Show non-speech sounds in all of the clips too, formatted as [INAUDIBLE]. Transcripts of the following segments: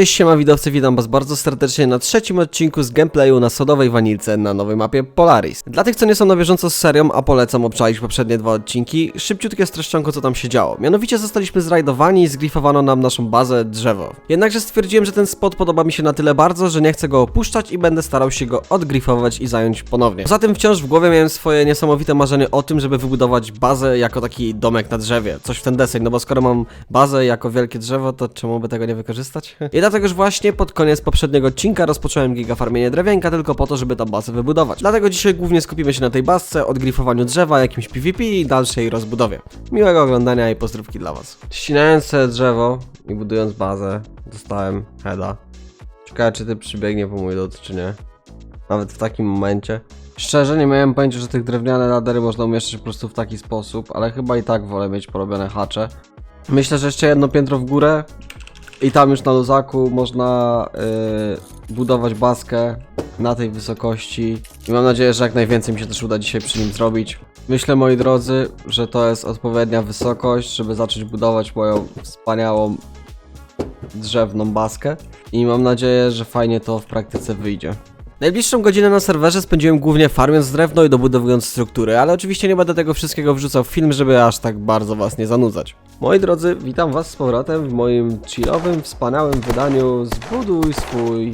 Cześć siema widowcy, witam was bardzo serdecznie na trzecim odcinku z gameplayu na sodowej wanilce na nowej mapie Polaris. Dla tych co nie są na bieżąco z serią, a polecam obczaić poprzednie dwa odcinki, szybciutkie streszczonko co tam się działo. Mianowicie zostaliśmy zrajdowani i zgrifowano nam naszą bazę drzewo. Jednakże stwierdziłem, że ten spot podoba mi się na tyle bardzo, że nie chcę go opuszczać i będę starał się go odgrifować i zająć ponownie. Poza tym wciąż w głowie miałem swoje niesamowite marzenie o tym, żeby wybudować bazę jako taki domek na drzewie. Coś w ten deseń, no bo skoro mam bazę jako wielkie drzewo, to czemu by tego nie wykorzystać? [LAUGHS] dlatego już właśnie pod koniec poprzedniego odcinka rozpocząłem gigafarmienie drewienka tylko po to, żeby tam bazę wybudować. Dlatego dzisiaj głównie skupimy się na tej bazce, odgrifowaniu drzewa, jakimś PvP i dalszej rozbudowie. Miłego oglądania i pozdrówki dla was. Ścinając sobie drzewo i budując bazę, dostałem heada. Ciekawe czy ty przybiegnie po mój lód, czy nie. Nawet w takim momencie. Szczerze nie miałem pojęcia, że tych drewniane ladery można umieszczać po prostu w taki sposób, ale chyba i tak wolę mieć porobione hacze. Myślę, że jeszcze jedno piętro w górę i tam już na luzaku można yy, budować baskę na tej wysokości i mam nadzieję, że jak najwięcej mi się też uda dzisiaj przy nim zrobić. Myślę moi drodzy, że to jest odpowiednia wysokość, żeby zacząć budować moją wspaniałą drzewną baskę i mam nadzieję, że fajnie to w praktyce wyjdzie. Najbliższą godzinę na serwerze spędziłem głównie farmiąc drewno i dobudowując struktury, ale oczywiście nie będę tego wszystkiego wrzucał w film, żeby aż tak bardzo was nie zanudzać. Moi drodzy, witam was z powrotem w moim chillowym, wspaniałym wydaniu Zbuduj swój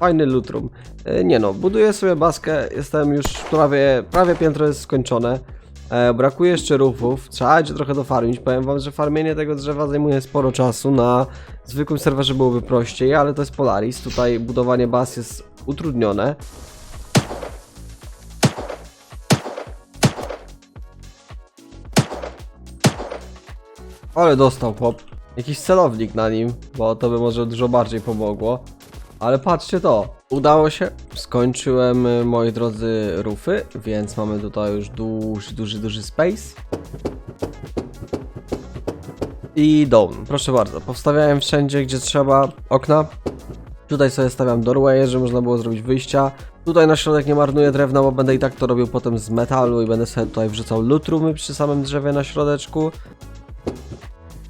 fajny lutrum. E, Nie no, buduję sobie baskę, jestem już prawie, prawie piętro jest skończone. E, brakuje jeszcze rufów, trzeba będzie trochę dofarmić. Powiem wam, że farmienie tego drzewa zajmuje sporo czasu. Na zwykłym serwerze byłoby prościej, ale to jest Polaris. Tutaj budowanie baz jest utrudnione. Ale dostał chłop. Jakiś celownik na nim, bo to by może dużo bardziej pomogło. Ale patrzcie to, udało się. Skończyłem, y, moi drodzy, rufy, więc mamy tutaj już duży, duży, duży space. I dom, proszę bardzo. Powstawiałem wszędzie, gdzie trzeba okna. Tutaj sobie stawiam doorwaye, żeby można było zrobić wyjścia. Tutaj na środek nie marnuję drewna, bo będę i tak to robił potem z metalu i będę sobie tutaj wrzucał lutrumy przy samym drzewie na środeczku.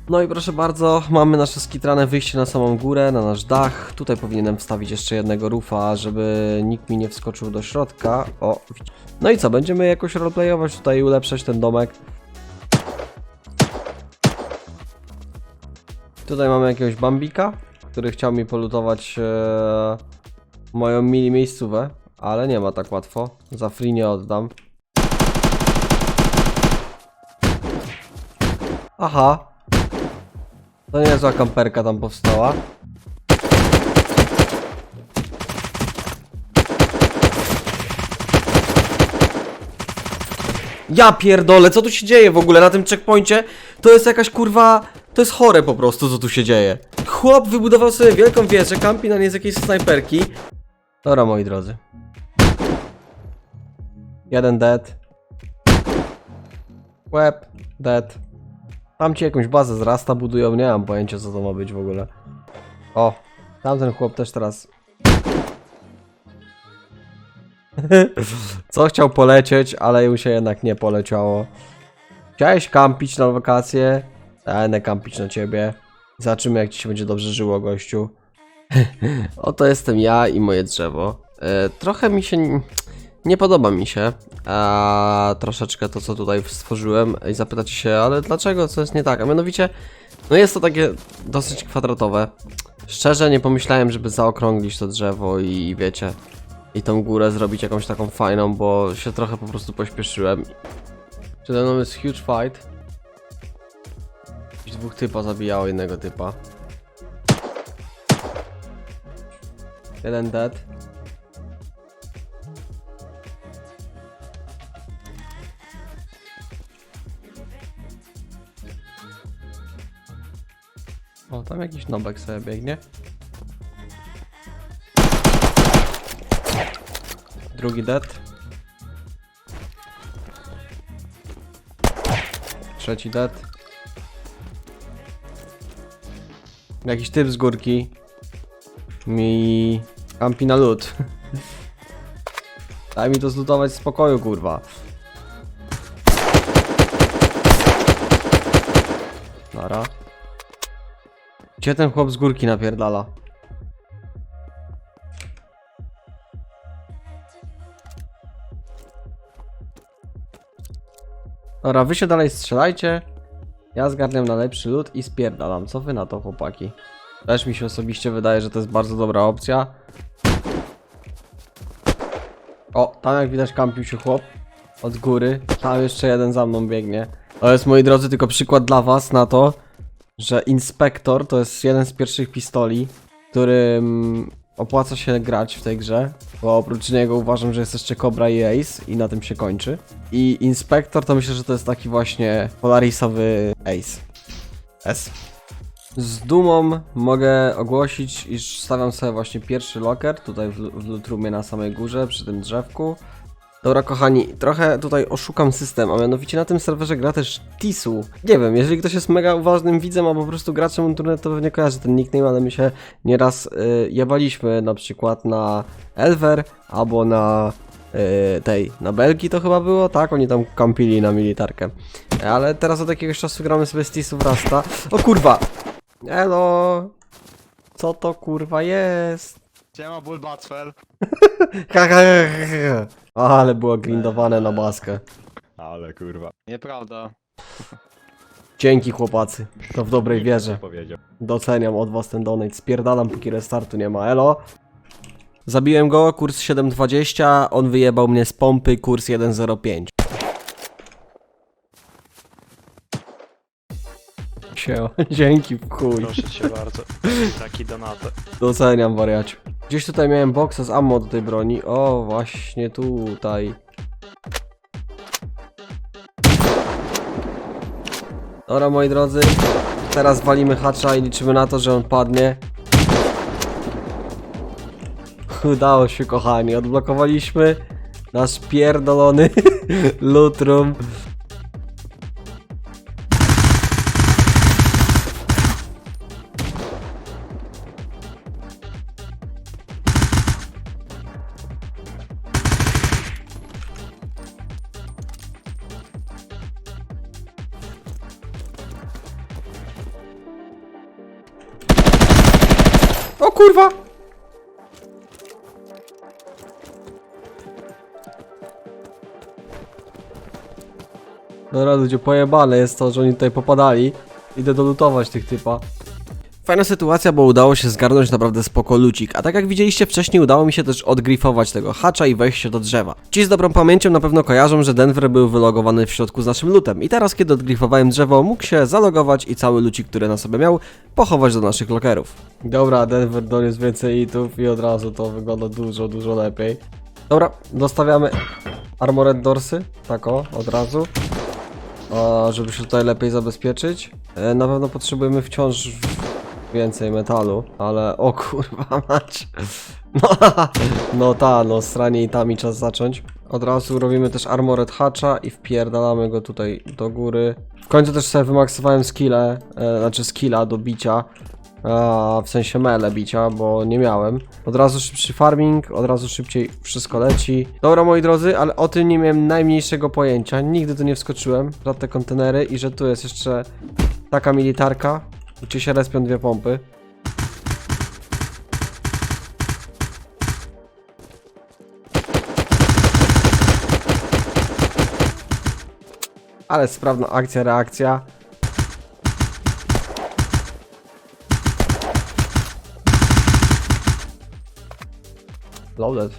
No i proszę bardzo, mamy nasze skitrane wyjście na samą górę, na nasz dach. Tutaj powinienem wstawić jeszcze jednego rufa, żeby nikt mi nie wskoczył do środka. O, no i co, będziemy jakoś roleplayować tutaj i ulepszać ten domek. Tutaj mamy jakiegoś bambika, który chciał mi polutować e, moją mini miejscówę, ale nie ma tak łatwo. Za free nie oddam. Aha, to niezła kamperka tam powstała. Ja pierdolę, co tu się dzieje w ogóle na tym checkpoincie? To jest jakaś kurwa... To jest chore po prostu, co tu się dzieje. Chłop wybudował sobie wielką wieżę, kampi na niej z jakiejś snajperki. Dobra, moi drodzy. Jeden dead. Łeb, dead. Tam ci jakąś bazę z rasta budują, nie mam pojęcia co to ma być w ogóle. O, tamten chłop też teraz. [LAUGHS] co chciał polecieć, ale mu się jednak nie poleciało. Chciałeś kampić na wakacje? Będę kampić na ciebie. Zobaczymy jak ci się będzie dobrze żyło, gościu. [LAUGHS] Oto jestem ja i moje drzewo. E, trochę mi się... Nie podoba mi się a, troszeczkę to, co tutaj stworzyłem i zapytacie się, ale dlaczego, co jest nie tak? A mianowicie, no jest to takie dosyć kwadratowe. Szczerze nie pomyślałem, żeby zaokrąglić to drzewo i wiecie, i tą górę zrobić jakąś taką fajną, bo się trochę po prostu pośpieszyłem. Przede mną jest huge fight. Dwóch typa zabijało jednego typa. Jeden dead. O, tam jakiś nobek sobie biegnie. Drugi dead. Trzeci dead. jakiś typ z górki mi ampi na lód. [LAUGHS] Daj mi to zlutować z pokoju, kurwa. Nara. Gdzie ten chłop z górki napierdala? Dobra, wy się dalej strzelajcie. Ja zgarniam na lepszy lód i spierdalam. Co wy na to, chłopaki? Też mi się osobiście wydaje, że to jest bardzo dobra opcja. O, tam jak widać kampił się chłop. Od góry. Tam jeszcze jeden za mną biegnie. To jest, moi drodzy, tylko przykład dla was na to, że Inspektor to jest jeden z pierwszych pistoli, którym opłaca się grać w tej grze, bo oprócz niego uważam, że jest jeszcze Cobra i Ace i na tym się kończy. I Inspektor to myślę, że to jest taki właśnie Polarisowy Ace. S. Z dumą mogę ogłosić, iż stawiam sobie właśnie pierwszy locker tutaj w, w lutrumie na samej górze, przy tym drzewku. Dobra, kochani, trochę tutaj oszukam system, a mianowicie na tym serwerze gra też Tisu. Nie wiem, jeżeli ktoś jest mega uważnym widzem, albo po prostu graczem internetu, to pewnie kojarzy ten nickname, ale my się nieraz y, na przykład na Elver, albo na y, tej, na Belgii to chyba było, tak? Oni tam kampili na militarkę. Ale teraz od jakiegoś czasu gramy sobie z Tisu w Rasta. O kurwa! Elo! Co to kurwa jest? Siema Bulbacfel. [LAUGHS] [LAUGHS] Ale było grindowane na baskę. Ale kurwa. Nieprawda. Dzięki chłopacy, to w dobrej wierze. Powiedział. Doceniam od was ten donate, spierdalam póki restartu nie ma, elo. Zabiłem go, kurs 7.20, on wyjebał mnie z pompy, kurs 1.05. Siema, [LAUGHS] dzięki w chuj, Proszę cię bardzo. Taki donate. doceniam wariaciu. Gdzieś tutaj miałem boksa z ammo do tej broni, o właśnie tutaj. Dobra moi drodzy, teraz walimy hacza i liczymy na to, że on padnie. [LAUGHS] Udało się kochani, odblokowaliśmy nasz pierdolony [LAUGHS] loot O kurwa! Dobra ludzie, pojebane jest to, że oni tutaj popadali. Idę dolutować tych typa. Fajna sytuacja, bo udało się zgarnąć naprawdę spoko lucik, a tak jak widzieliście wcześniej udało mi się też odgrifować tego hacza i wejść się do drzewa. Ci z dobrą pamięcią na pewno kojarzą, że Denver był wylogowany w środku z naszym lutem i teraz kiedy odgrifowałem drzewo mógł się zalogować i cały lucik, który na sobie miał, pochować do naszych lokerów. Dobra, Denver doniósł więcej itów i od razu to wygląda dużo, dużo lepiej. Dobra, dostawiamy Armored Dorsy, tak o, od razu. A, żeby się tutaj lepiej zabezpieczyć. E, na pewno potrzebujemy wciąż więcej metalu, ale o kurwa [LAUGHS] mać. No, [LAUGHS] no ta, no stranie i tam i czas zacząć. Od razu robimy też Armored Hatcha i wpierdalamy go tutaj do góry. W końcu też sobie wymaksowałem skille, e, znaczy skilla do bicia. A, w sensie mele bicia, bo nie miałem. Od razu szybszy farming, od razu szybciej wszystko leci. Dobra moi drodzy, ale o tym nie miałem najmniejszego pojęcia. Nigdy tu nie wskoczyłem, za te kontenery i że tu jest jeszcze taka militarka, gdzie się respią dwie pompy. Ale sprawna akcja, reakcja. Loaded.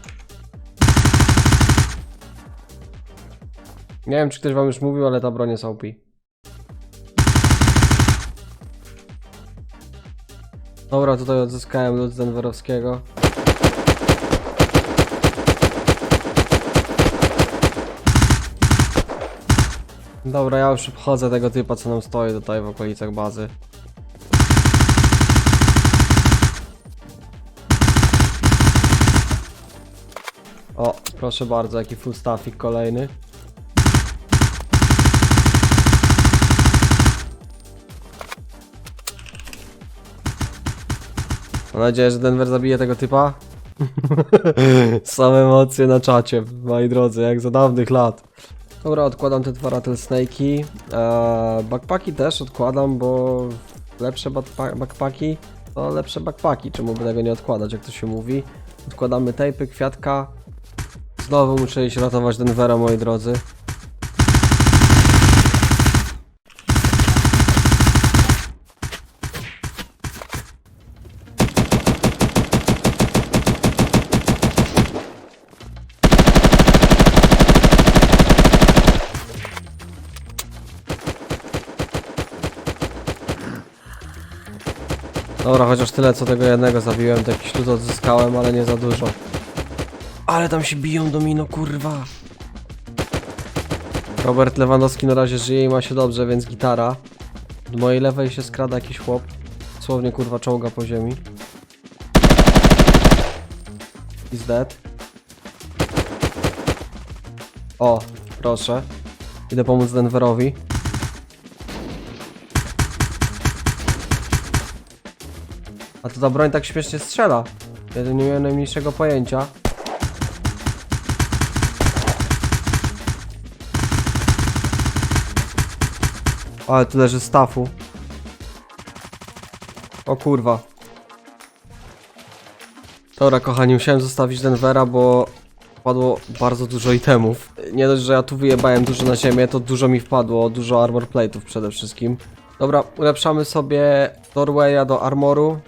Nie wiem, czy ktoś wam już mówił, ale ta broń jest OP. Dobra, tutaj odzyskałem lód z Denverowskiego. Dobra, ja już obchodzę tego typa, co nam stoi tutaj w okolicach bazy. O, proszę bardzo, jaki full staffik kolejny. Mam nadzieję, że Denver zabije tego typa. [LAUGHS] Same emocje na czacie, moi drodzy, jak za dawnych lat. Dobra, odkładam te dwa rattlesnake'i. Eee, backpacki też odkładam, bo lepsze backpa- backpacki to lepsze backpacki. Czemu by tego nie odkładać, jak to się mówi. Odkładamy tejpy, kwiatka. Znowu muszę iść ratować Denvera, moi drodzy. Dobra, chociaż tyle co tego jednego zabiłem, to jakiś lód odzyskałem, ale nie za dużo. Ale tam się biją domino, kurwa. Robert Lewandowski na razie żyje i ma się dobrze, więc gitara. Do mojej lewej się skrada jakiś chłop. Słownie kurwa czołga po ziemi. He's dead. O, proszę. Idę pomóc Denverowi. A to ta broń tak śmiesznie strzela. Ja nie miałem najmniejszego pojęcia. Ale tu leży stafu. O kurwa. Dobra, kochani, musiałem zostawić Denvera, bo wpadło bardzo dużo itemów. Nie dość, że ja tu wyjebałem dużo na ziemię, to dużo mi wpadło, dużo armor plate'ów przede wszystkim. Dobra, ulepszamy sobie doorwaya do armoru,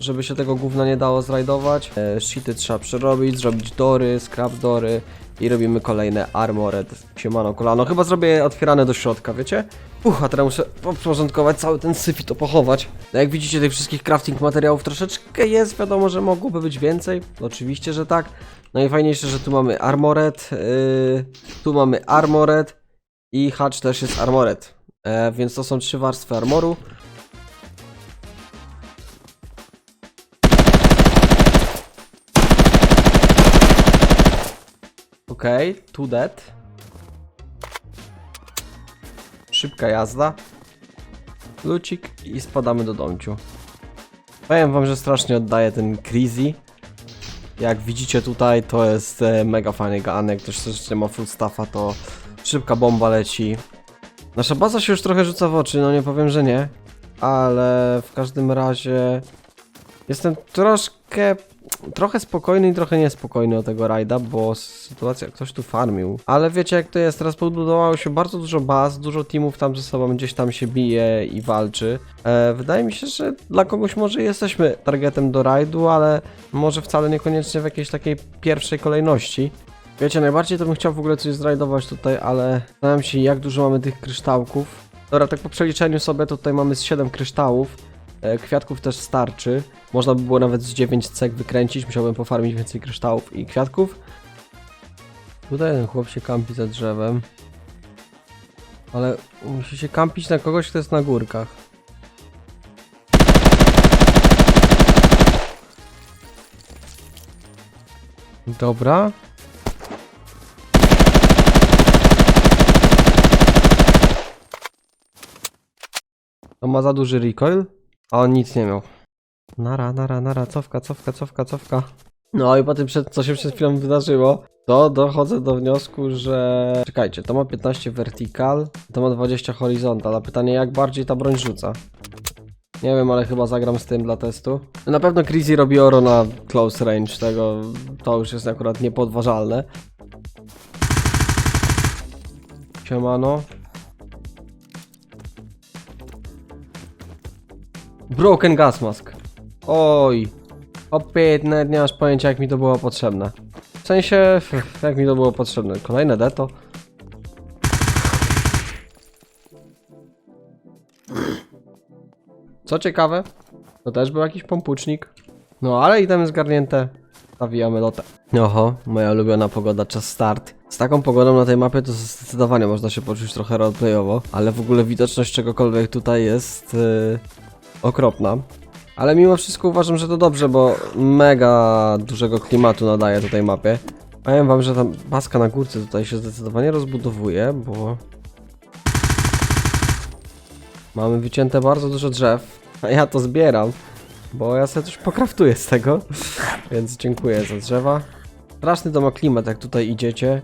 żeby się tego gówna nie dało zrajdować. E, shity trzeba przerobić, zrobić dory, scrap dory i robimy kolejne armored. Siemano kolano, chyba zrobię otwierane do środka, wiecie? Uch, a teraz muszę porządkować cały ten syf i to pochować. No jak widzicie, tych wszystkich crafting materiałów troszeczkę jest, wiadomo, że mogłoby być więcej. Oczywiście, że tak. Najfajniejsze, że tu mamy armored, yy, tu mamy armored i hatch też jest armored. E, więc to są trzy warstwy armoru. Okej, okay, two dead. Szybka jazda. Lucik i spadamy do domciu. Powiem wam, że strasznie oddaje ten Creasy. Jak widzicie tutaj, to jest e, mega fajny ganek. Ktoś też nie ma full staffa, to szybka bomba leci. Nasza baza się już trochę rzuca w oczy, no nie powiem, że nie. Ale w każdym razie jestem troszkę trochę spokojny i trochę niespokojny o tego rajda, bo sytuacja, ktoś tu farmił. Ale wiecie jak to jest, teraz podbudowało się bardzo dużo baz, dużo teamów tam ze sobą gdzieś tam się bije i walczy. E, wydaje mi się, że dla kogoś może jesteśmy targetem do rajdu, ale może wcale niekoniecznie w jakiejś takiej pierwszej kolejności. Wiecie, najbardziej to bym chciał w ogóle coś zrajdować tutaj, ale zastanawiam się jak dużo mamy tych kryształków. Dobra, tak po przeliczeniu sobie tutaj mamy z 7 kryształów. E, Kwiatków też starczy. Można by było nawet z 9 cek wykręcić. Musiałbym pofarmić więcej kryształów i kwiatków. Tutaj ten chłop się kampi za drzewem. Ale musi się kampić na kogoś, kto jest na górkach. Dobra. To ma za duży recoil, a on nic nie miał. Nara, nara, nara, cofka, cofka, cofka, cofka. No i po tym, co się przed chwilą wydarzyło, to dochodzę do wniosku, że... Czekajcie, to ma 15 vertical, to ma 20 horizontal, a pytanie jak bardziej ta broń rzuca? Nie wiem, ale chyba zagram z tym dla testu. Na pewno Crazy robi oro na close range, tego to już jest akurat niepodważalne. Siemano. Broken gas mask. Oj. Opie, nawet nie masz pojęcia jak mi to było potrzebne. W sensie, [LAUGHS] jak mi to było potrzebne. Kolejne deto. Co ciekawe, to też był jakiś pompucznik. No ale itemy zgarnięte. Nawijamy lotę. Oho, moja ulubiona pogoda, czas start. Z taką pogodą na tej mapie to zdecydowanie można się poczuć trochę roleplayowo, ale w ogóle widoczność czegokolwiek tutaj jest yy, okropna. Ale mimo wszystko uważam, że to dobrze, bo mega dużego klimatu nadaje tutaj mapie. Powiem wam, że ta maska na górce tutaj się zdecydowanie rozbudowuje, bo... Mamy wycięte bardzo dużo drzew, a ja to zbieram, bo ja sobie coś pokraftuję z tego, [LAUGHS] więc dziękuję za drzewa. Straszny to ma klimat, jak tutaj idziecie,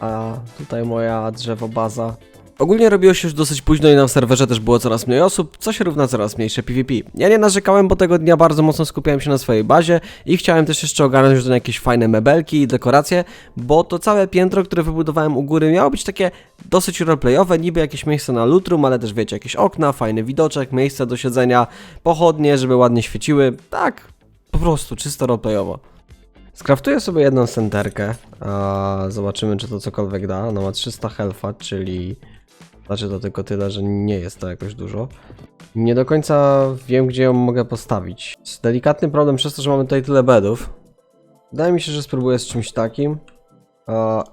a tutaj moja drzewobaza. Ogólnie robiło się już dosyć późno i na serwerze też było coraz mniej osób, co się równa coraz mniejsze PvP. Ja nie narzekałem, bo tego dnia bardzo mocno skupiałem się na swojej bazie i chciałem też jeszcze ogarnąć już jakieś fajne mebelki i dekoracje, bo to całe piętro, które wybudowałem u góry miało być takie dosyć roleplayowe, niby jakieś miejsce na lutrum, ale też wiecie, jakieś okna, fajny widoczek, miejsce do siedzenia, pochodnie, żeby ładnie świeciły, tak, po prostu czysto roleplayowo. Skraftuję sobie jedną senterkę, a zobaczymy czy to cokolwiek da. Ona ma 300 health'a, czyli znaczy to tylko tyle, że nie jest to jakoś dużo. Nie do końca wiem, gdzie ją mogę postawić. Delikatny problem przez to, że mamy tutaj tyle bedów. Wydaje mi się, że spróbuję z czymś takim. A...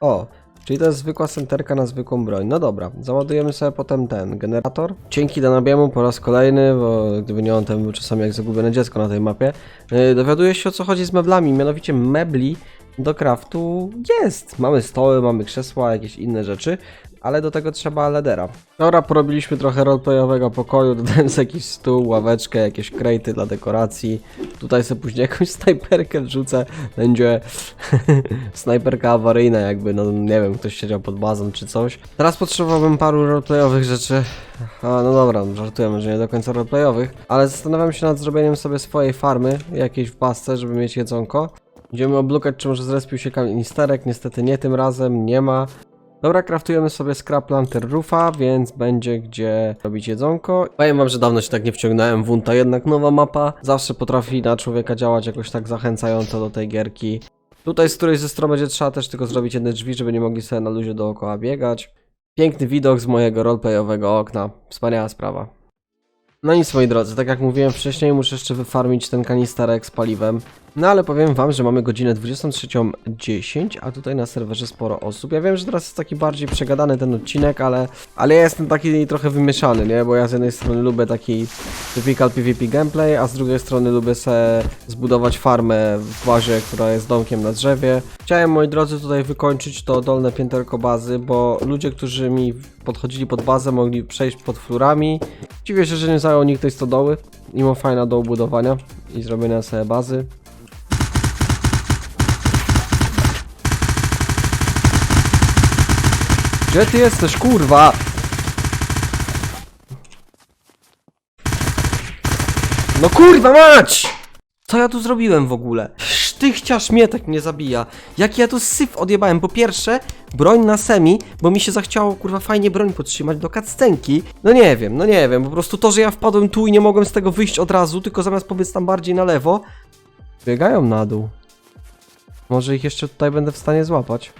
O, czyli to jest zwykła senterka na zwykłą broń. No dobra, załadujemy sobie potem ten generator. Dzięki Danabiemu po raz kolejny, bo gdyby nie on, to był czasami jak zagubione dziecko na tej mapie. Yy, dowiaduję się o co chodzi z meblami, mianowicie mebli do craftu jest. Mamy stoły, mamy krzesła, jakieś inne rzeczy, ale do tego trzeba ledera. Dobra, porobiliśmy trochę roleplayowego pokoju, sobie jakiś stół, ławeczkę, jakieś krejty dla dekoracji. Tutaj sobie później [LAUGHS] jakąś snajperkę wrzucę, będzie [LAUGHS] snajperka awaryjna jakby, no nie wiem, ktoś siedział pod bazą czy coś. Teraz potrzebowałbym paru roleplayowych rzeczy. A, no dobra, żartujemy, że nie do końca roleplayowych, ale zastanawiam się nad zrobieniem sobie swojej farmy, jakiejś w pasce, żeby mieć jedzonko. Będziemy oblukać, czy może zrespił się kanisterek, niestety nie tym razem, nie ma. Dobra, kraftujemy sobie scrap lantern roofa, więc będzie gdzie robić jedzonko. Powiem wam, że dawno się tak nie wciągnąłem w Unta, jednak nowa mapa zawsze potrafi na człowieka działać jakoś tak zachęcająco do tej gierki. Tutaj z którejś ze stron będzie trzeba też tylko zrobić jedne drzwi, żeby nie mogli sobie na luzie dookoła biegać. Piękny widok z mojego roleplayowego okna. Wspaniała sprawa. No nic moi drodzy, tak jak mówiłem wcześniej, muszę jeszcze wyfarmić ten kanisterek z paliwem. No ale powiem wam, że mamy godzinę 23.10, a tutaj na serwerze sporo osób. Ja wiem, że teraz jest taki bardziej przegadany ten odcinek, ale, ale ja jestem taki trochę wymieszany, nie? Bo ja z jednej strony lubię taki typical PvP gameplay, a z drugiej strony lubię sobie zbudować farmę w bazie, która jest domkiem na drzewie. Chciałem, moi drodzy, tutaj wykończyć to dolne pięterko bazy, bo ludzie, którzy mi podchodzili pod bazę, mogli przejść pod flurami. Dziwię się, że nie zajął nikt tej stodoły. Mimo fajna do budowania i zrobienia sobie bazy. Gdzie ty jesteś, kurwa? No kurwa mać! Co ja tu zrobiłem w ogóle? Sztychcia śmietek mnie zabija. Jak ja tu syf odjebałem. Po pierwsze, broń na semi, bo mi się zachciało kurwa fajnie broń podtrzymać do kaccenki. No nie wiem, no nie wiem. Po prostu to, że ja wpadłem tu i nie mogłem z tego wyjść od razu, tylko zamiast pobiec tam bardziej na lewo, biegają na dół. Może ich jeszcze tutaj będę w stanie złapać.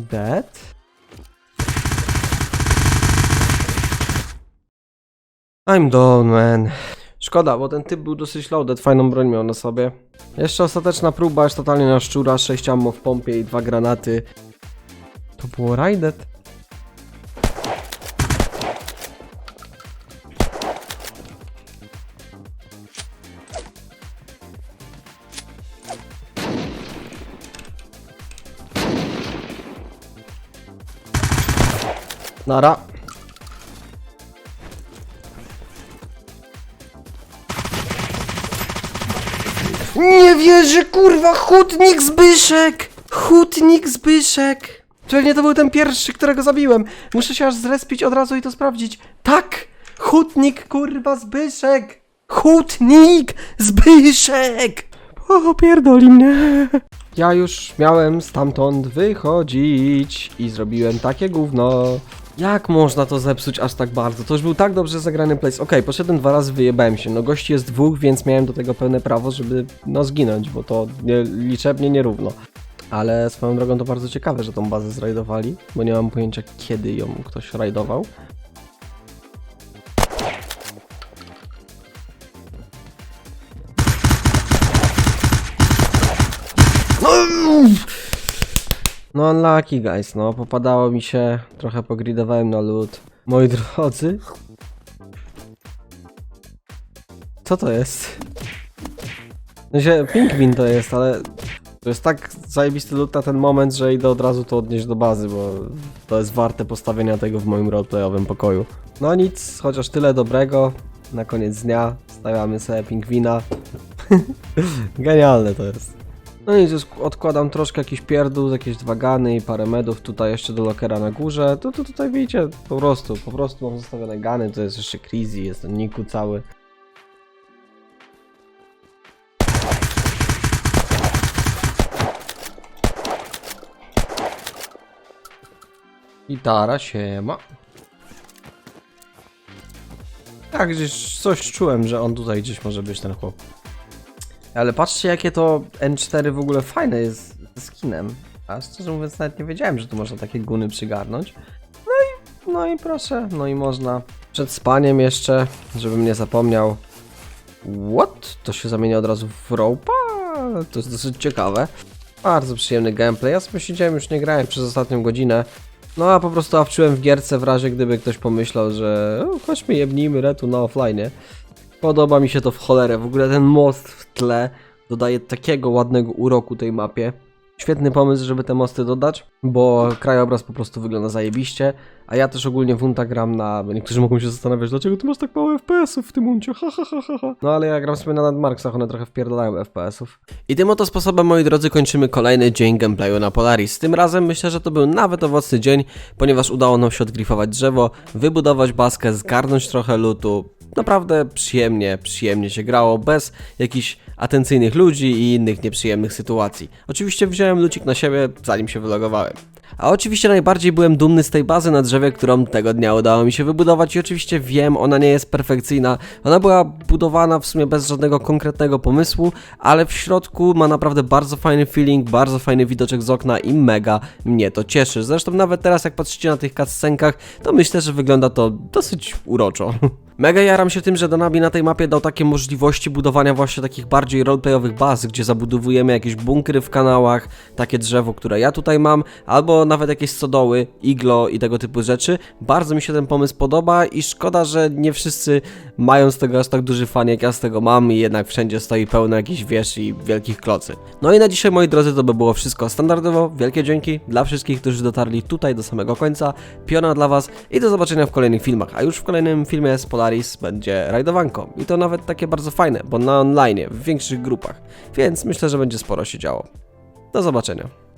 Dead? I'm done, man. Szkoda, bo ten typ był dosyć loaded, fajną broń miał na sobie. Jeszcze ostateczna próba, aż totalnie na szczura, 6 ammo w pompie i dwa granaty. To było raided. Nara. Nie wierzę, kurwa, hutnik Zbyszek! Hutnik Zbyszek! Pewnie to był ten pierwszy, którego zabiłem. Muszę się aż zrespić od razu i to sprawdzić. Tak! Hutnik, kurwa, Zbyszek! Hutnik Zbyszek! O, pierdoli mnie. Ja już miałem stamtąd wychodzić i zrobiłem takie gówno. Jak można to zepsuć aż tak bardzo? To już był tak dobrze zagrany place. Okej, poszedłem dwa razy, wyjebałem się. No gości jest dwóch, więc miałem do tego pełne prawo, żeby no zginąć, bo to nie, liczebnie nierówno. Ale swoją drogą to bardzo ciekawe, że tą bazę zrajdowali, bo nie mam pojęcia kiedy ją ktoś rajdował. No unlucky guys, no popadało mi się, trochę pogridowałem na lód. Moi drodzy. Co to jest? No się pingwin to jest, ale to jest tak zajebisty lód na ten moment, że idę od razu to odnieść do bazy, bo to jest warte postawienia tego w moim roleplayowym pokoju. No nic, chociaż tyle dobrego. Na koniec dnia stawiamy sobie pingwina. [LAUGHS] Genialne to jest. No i odkładam troszkę jakiś pierdół, jakieś dwa gany i parę medów tutaj jeszcze do lokera na górze. To, to tutaj widzicie, po prostu, po prostu mam zostawione gany, to jest jeszcze Crazy, jest ten Niku cały. Gitara się ma. Tak, gdzieś coś czułem, że on tutaj gdzieś może być ten chłop. Ale patrzcie jakie to N4 w ogóle fajne jest ze skinem. A szczerze mówiąc nawet nie wiedziałem, że tu można takie guny przygarnąć. No i No i proszę, no i można. Przed spaniem jeszcze, żebym nie zapomniał. What? To się zamienia od razu w ropa? To jest dosyć ciekawe. Bardzo przyjemny gameplay. Ja sobie siedziałem, już nie grałem przez ostatnią godzinę. No a po prostu awczyłem w gierce w razie gdyby ktoś pomyślał, że chodźmy jebnijmy retu na offline. Podoba mi się to w cholerę. W ogóle ten most w tle dodaje takiego ładnego uroku tej mapie. Świetny pomysł, żeby te mosty dodać, bo krajobraz po prostu wygląda zajebiście, a ja też ogólnie w Unta gram na... Niektórzy mogą się zastanawiać, dlaczego ty masz tak mało FPS-ów w tym Uncie, ha, ha, ha, ha. No ale ja gram sobie na Nadmarksach, one trochę wpierdalają FPS-ów. I tym oto sposobem, moi drodzy, kończymy kolejny dzień gameplayu na Polaris. Tym razem myślę, że to był nawet owocny dzień, ponieważ udało nam się odgrifować drzewo, wybudować baskę, zgarnąć trochę lutu. Naprawdę przyjemnie, przyjemnie się grało, bez jakichś atencyjnych ludzi i innych nieprzyjemnych sytuacji. Oczywiście wziąłem lucik na siebie, zanim się wylogowałem. A oczywiście najbardziej byłem dumny z tej bazy na drzewie, którą tego dnia udało mi się wybudować i oczywiście wiem, ona nie jest perfekcyjna. Ona była budowana w sumie bez żadnego konkretnego pomysłu, ale w środku ma naprawdę bardzo fajny feeling, bardzo fajny widoczek z okna i mega mnie to cieszy. Zresztą nawet teraz jak patrzycie na tych cutscenkach, to myślę, że wygląda to dosyć uroczo. [LAUGHS] Mega jaram się tym, że Danabi na tej mapie dał takie możliwości budowania właśnie takich bardziej roleplayowych baz, gdzie zabudowujemy jakieś bunkry w kanałach, takie drzewo, które ja tutaj mam, albo nawet jakieś stodoły, iglo i tego typu rzeczy. Bardzo mi się ten pomysł podoba i szkoda, że nie wszyscy mają z tego aż tak duży fan jak ja z tego mam i jednak wszędzie stoi pełno jakichś wież i wielkich klocy. No i na dzisiaj moi drodzy to by było wszystko standardowo. Wielkie dzięki dla wszystkich, którzy dotarli tutaj do samego końca. Piona dla was i do zobaczenia w kolejnych filmach. A już w kolejnym filmie z Będzie rajdowanką. I to nawet takie bardzo fajne, bo na online, w większych grupach. Więc myślę, że będzie sporo się działo. Do zobaczenia.